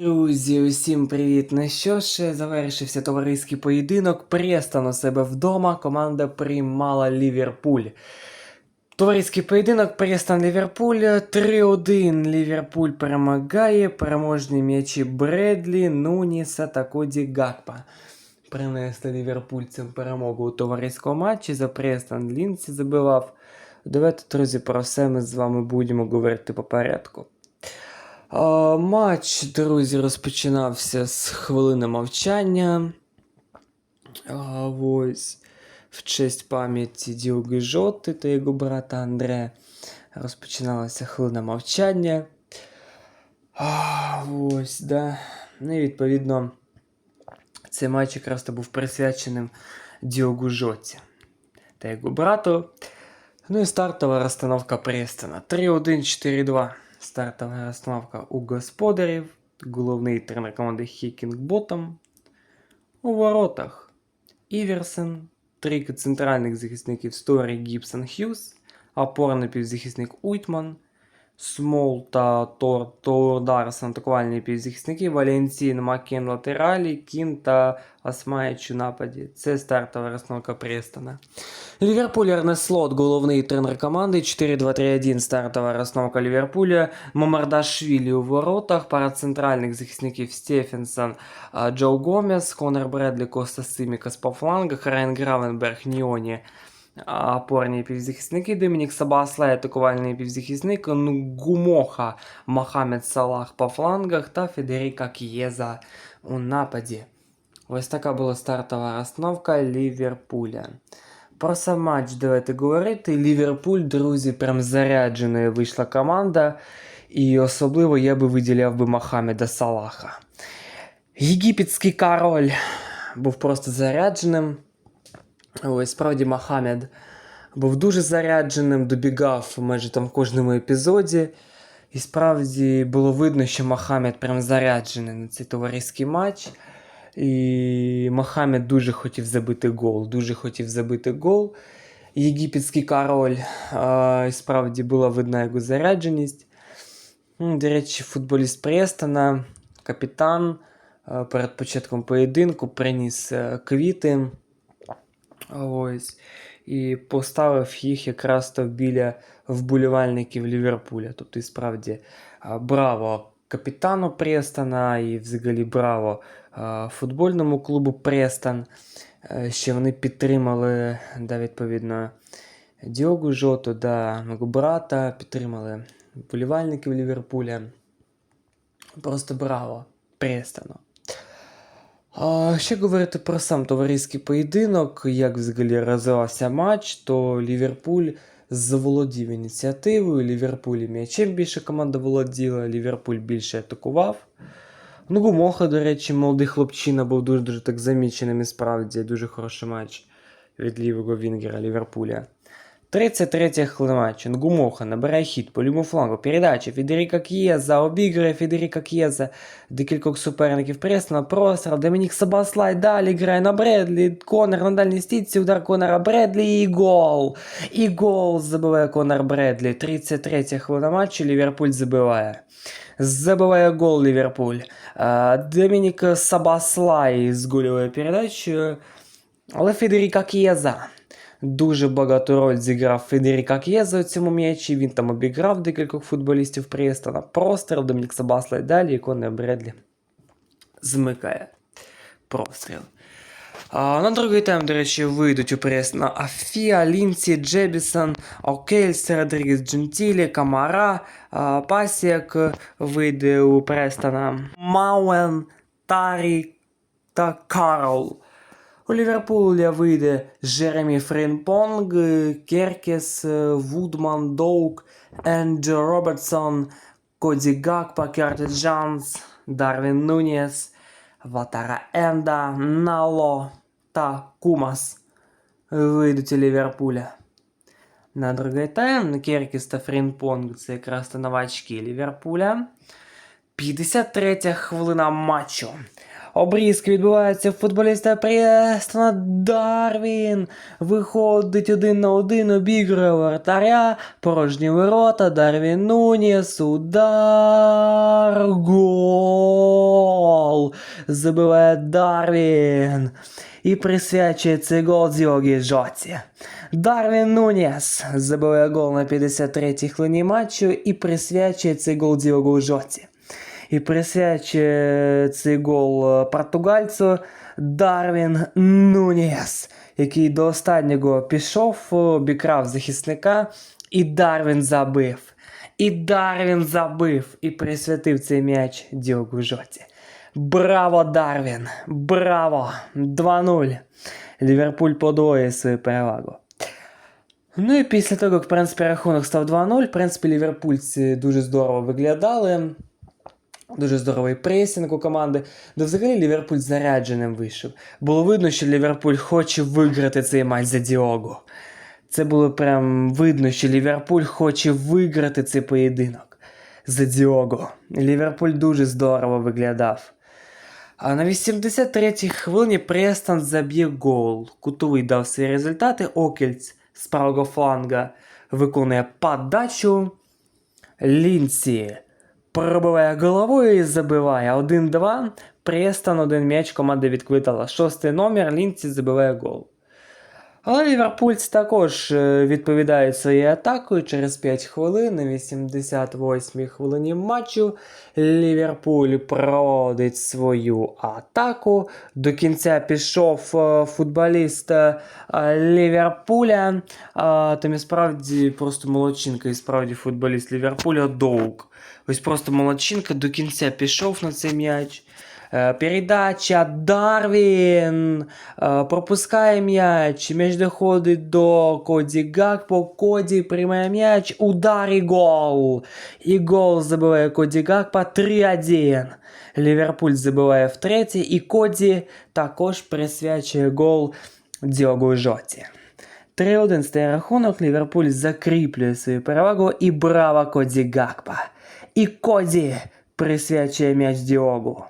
Друзі, усім привіт! Ну що ж, завершився товариський поєдинок. Престон у себе вдома. Команда приймала Ліверпуль. Товариський поєдинок Престон Ліверпуль 3-1. Ліверпуль перемагає. Переможні м'ячі Бредлі, Нуніса та Коді Гакпа. Принесли ліверпульцям перемогу у товариському матчі. За Престон Лінці забивав. Давайте, друзі, про все ми з вами будемо говорити по порядку. Матч, друзі, розпочинався з хвилини мовчання. Ось в честь пам'яті Діоги Жоти та його брата Андре розпочиналася хвилина мовчання. Ось, да. Ну і відповідно, цей матч якраз то був присвяченим Діогу Жоті та його брату. Ну і стартова розстановка Престона. 3-1-4-2. Стартова розстановка у господарів. Головний тренер команди Хікінг Ботом. У воротах Іверсен. Трійка центральних захисників Сторі Гібсон Хьюз, Опорний півзахисник Уйтман. Смол та Тор Тордарс атакувальні півзахисники, Валенцін, Макен латералі, Кін та Асмаєч у нападі. Це стартова розстановка Престона. Ліверпуль Ернест Слот, головний тренер команди, 4-2-3-1 стартова розстановка Ліверпуля, Мамардашвілі у воротах, пара центральних захисників Стефенсон, а, Джо Гомес, Конор Бредлі, Коста Симікас по флангах, Райан Гравенберг, Ніоні, а, Опорні півзахисники, Домінік Сабаслай, атакувальний півзахисник, Гумоха, Мохамед Салах по флангах та Федеріка К'єза у нападі. Ось така була стартова розстановка Ліверпуля. Про сам матч давайте говорити. Ліверпуль, друзі, прям зарядженою вийшла команда. І особливо я би виділяв би Мохамеда Салаха. Єгипетський король був просто зарядженим. Ось справді Мохамед був дуже зарядженим, добігав майже там в кожному епізоді. І справді було видно, що Мохамед прям заряджений на цей товариський матч. І Мохамед дуже хотів забити гол. Дуже хотів забити гол. Єгипетський король справді була видна його зарядженість. До речі, футболіст Престона, капітан перед початком поєдинку приніс е, квіти. Ось. І поставив їх якраз то біля вболівальників Ліверпуля. Тобто, і справді, браво капітану Престона і взагалі браво футбольному клубу Престон, е, що вони підтримали, да, відповідно, Діогу Жоту, да, мого брата, підтримали вболівальників Ліверпуля. Просто браво Престону. А ще говорити про сам товариський поєдинок, як взагалі розвивався матч, то Ліверпуль заволодів ініціативою, Ліверпуль м'ячем більше команда володіла, Ліверпуль більше атакував. Ну, Гумоха, до речі, молодий хлопчина був дуже-дуже так заміченим і справді дуже хороший матч від лівого Вінгера Ліверпуля. 33 хвилина матчу. Нгумоха набирає хід по лівому флангу. Передача Федеріка К'єза, обігрує Федеріка К'єза. Декількох суперників Престона, простріл, Домінік Сабаслай далі грає на Бредлі. Конор на дальній стійці, удар Конора Бредлі і гол. І гол забиває Конор Бредлі. 33 хвилина матчу, Ліверпуль забиває. Забиває гол Ліверпуль. А, Домінік Сабаслай з гольовою передачею. Але Федеріка К'єза. Дуже багату роль зіграв Федеріка К'єза у цьому м'ячі. Він там обіграв декількох футболістів Престона. Простріл Домінік Сабасла і далі, і Конор Бредлі змикає простріл. А, на другий тайм, до речі, вийдуть у Престона Афіа, Лінсі, Джебісон, Окельс, Родрігес Джентілі, Камара, а, Пасіак вийде у Престона, Мауен, Тарі та Карл. У Ліверпуля вийде Джеремі Френпонг, Керкес, Вудман, Доук, Енджо Робертсон, Коді Гакпа, Кертис Джанс, Дарвін Нуніс, Ватара Енда, Нало та Кумас вийдуть у Ліверпуля. На другий тайм Керкіс та Фрінпонг це якраз новачки Ліверпуля. 53 хвилина матчу. Обрізки відбуваються в футболіста Престона. Дарвін виходить один на один, обігрує вратаря, порожні ворота, Дарвін Нуніс, удар, гол. забиває Дарвін. І присвячує цей гол Діогі Жоті. Дарвін Нунєс забиває гол на 53-й хвилині матчу і присвячує цей гол Діогу Жоті. І присвячує цей гол е, португальцю Дарвін Нунєс, який до останнього пішов, обікрав захисника, і Дарвін забив. І Дарвін забив і присвятив цей м'яч Діогу Жоті. Браво, Дарвін! Браво! 2-0. Ліверпуль подвоює свою перевагу. Ну і після того, як в принципі рахунок став 2-0, в принципі, ліверпульці дуже здорово виглядали. Дуже здоровий пресінг у команди. Да взагалі Ліверпуль зарядженим вийшов. Було видно, що Ліверпуль хоче виграти цей матч за Діого. Це було прям видно, що Ліверпуль хоче виграти цей поєдинок за Діого. Ліверпуль дуже здорово виглядав. А на 83-й хвилині Престон заб'є гол. Кутовий дав свої результати. Окельц з правого фланга виконує подачу. Лінсі пробиває головою і забиває 1-2. Престон один м'яч команда відквитала. Шостий номер Лінці забиває гол. Але ліверпульці також е, відповідають своєю атакою. Через 5 хвилин на 88-й хвилині матчу Ліверпуль проводить свою атаку. До кінця пішов е, футболіст е, Ліверпуля. Там і справді просто молодчинка, і справді футболіст Ліверпуля Доук. Ось просто молодчинка до кінця пішов на цей м'яч. Е, Передача Дарвін е, пропускає м'яч. М'яч доходить до Коді Гакпо. Коді приймає м'яч. Удар і гол. І гол забиває Коді Гакпо 3-1. Ліверпуль забиває втретє. І Коді також присвячує гол Діогу Жоті. 3-1 стає рахунок. Ліверпуль закріплює свою перевагу. І браво Коді Гакпа. І Коді присвячує м'яч Діогу.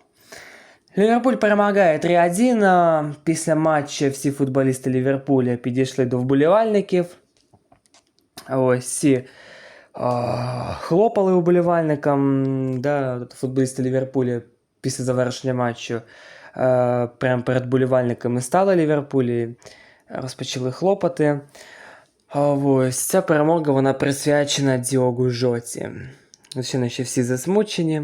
Ліверпуль перемагає 3-1. Після матчу всі футболісти Ліверпуля підійшли до вболівальників. Ось всі хлопали вболівальникам. Да, футболісти Ліверпуля після завершення матчу прямо перед вболівальниками стали Ліверпулі, розпочали хлопати. Ось ця перемога вона присвячена Діогу Жоті. Ще всі засмучені.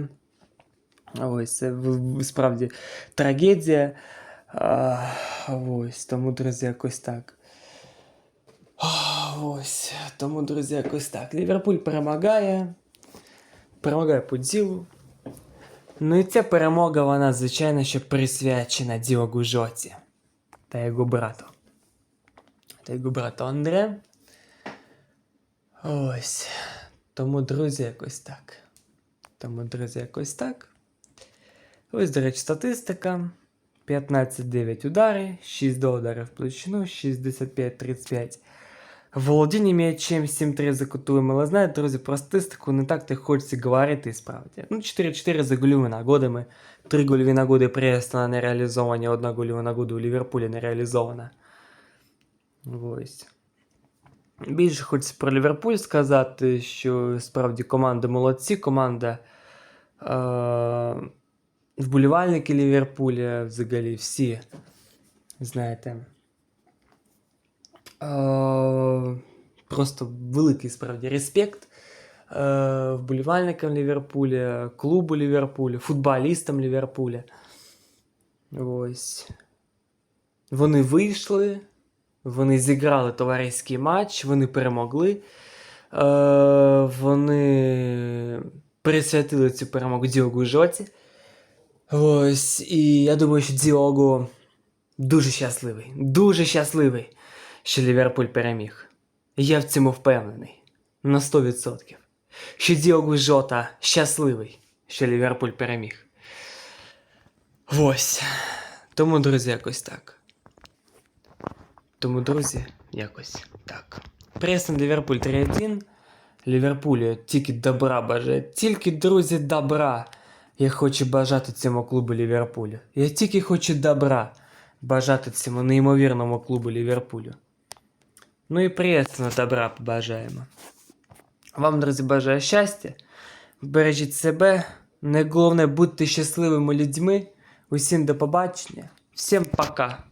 Ось це в- в- справді трагедія. А, ось, тому, друзі, якось так. А, Ось, тому, друзі, якось так. Ліверпуль перемагає. Перемагає по ділу. Ну і ця перемога, вона, звичайно, що присвячена Діогу Жоті та його брату. Та його брату Андре. Ось. Тому, друзі, якось так. Тому, друзі, якось так. Ось, до речі, статистика. 15-9 удари, 6 до ударів в площину, 65-35. Володіння м'ячем 7-3 за кутовими. Але знаєте, друзі, про статистику не так то хочеться говорити і справді. Ну, 4-4 за гольовими нагодами. 3 гольові нагоди Престона не реалізовані, одна гольова нагода у Ліверпулі не реалізована. Ось. Більше хочеться про Ліверпуль сказати, що справді команда молодці, команда. Е- вболівальники Ліверпуля взагалі всі, знаєте. Просто великий справді респект е, вболівальникам Ліверпуля, клубу Ліверпуля, футболістам Ліверпуля. Ось. Вони вийшли, вони зіграли товариський матч, вони перемогли. Е, вони присвятили цю перемогу Діогу Жоті. Ось, і я думаю, що Діого дуже щасливий, дуже щасливий, що Ліверпуль переміг. Я в цьому впевнений на 100%. Що Діого Жота щасливий, що Ліверпуль переміг. Ось. Тому, друзі, якось так. Тому, друзі, якось так. Престон Ліверпуль 3-1. Ліверпулю тільки добра бажає. Тільки, друзі, добра. Я хочу бажати цьому клубу Ліверпулю. Я тільки хочу добра бажати цьому неймовірному клубу Ліверпулю. Ну і приємно добра побажаємо. Вам, друзі, бажаю щастя. Бережіть себе. Найголовне, будьте щасливими людьми Усім до побачення. Всім пока.